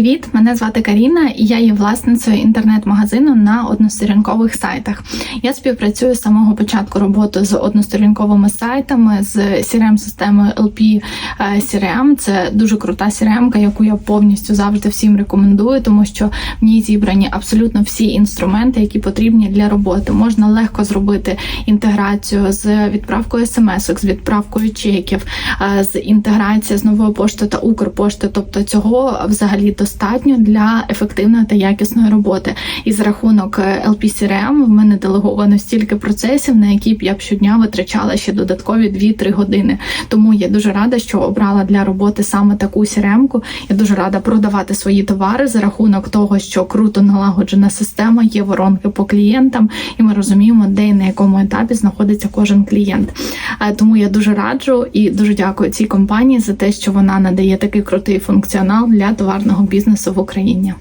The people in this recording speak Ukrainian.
Привіт, мене звати Каріна, і я є власницею інтернет-магазину на односторінкових сайтах. Я співпрацюю з самого початку роботи з односторінковими сайтами з crm системою LP CRM. Це дуже крута CRM, яку я повністю завжди всім рекомендую, тому що в ній зібрані абсолютно всі інструменти, які потрібні для роботи. Можна легко зробити інтеграцію з відправкою смс, з відправкою чеків, е, з інтеграція з новою поштою та Укрпошти. Тобто цього взагалі достатньо для ефективної та якісної роботи. І за рахунок е, LPCRM в мене делеговано стільки процесів, на які б я б щодня витрачала ще додаткові 2-3 години. Тому я дуже рада, що обрала для роботи саме таку CRM-ку. Я дуже рада продавати свої товари за рахунок того, що круто налагоджена система, є воронки по клієнтам, і ми розуміємо, де і на якому етапі знаходиться кожен клієнт. Е, Тому я дуже раджу і дуже дякую цій компанії за те, що вона надає такий крутий функціонал для товарного бізнесу в Україні.